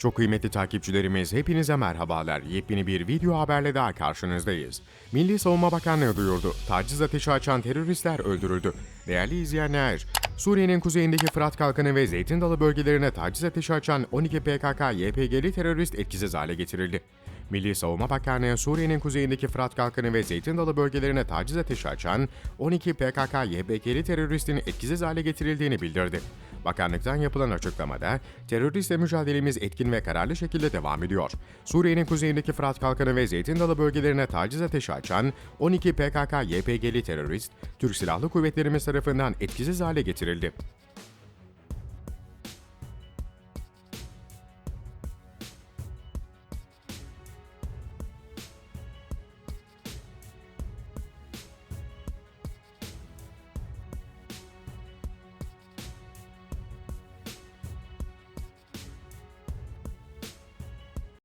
Çok kıymetli takipçilerimiz hepinize merhabalar. Yepyeni bir video haberle daha karşınızdayız. Milli Savunma Bakanlığı duyurdu. Taciz ateşi açan teröristler öldürüldü. Değerli izleyenler, Suriye'nin kuzeyindeki Fırat Kalkanı ve Zeytin Dalı bölgelerine taciz ateşi açan 12 PKK-YPG'li terörist etkisiz hale getirildi. Milli Savunma Bakanlığı Suriye'nin kuzeyindeki Fırat Kalkanı ve Zeytin Dalı bölgelerine taciz ateşi açan 12 PKK-YPG'li teröristin etkisiz hale getirildiğini bildirdi. Bakanlıktan yapılan açıklamada, teröristle mücadelemiz etkin ve kararlı şekilde devam ediyor. Suriye'nin kuzeyindeki Fırat Kalkanı ve Zeytin Dalı bölgelerine taciz ateşi açan 12 PKK-YPG'li terörist, Türk Silahlı Kuvvetlerimiz tarafından etkisiz hale getirildi.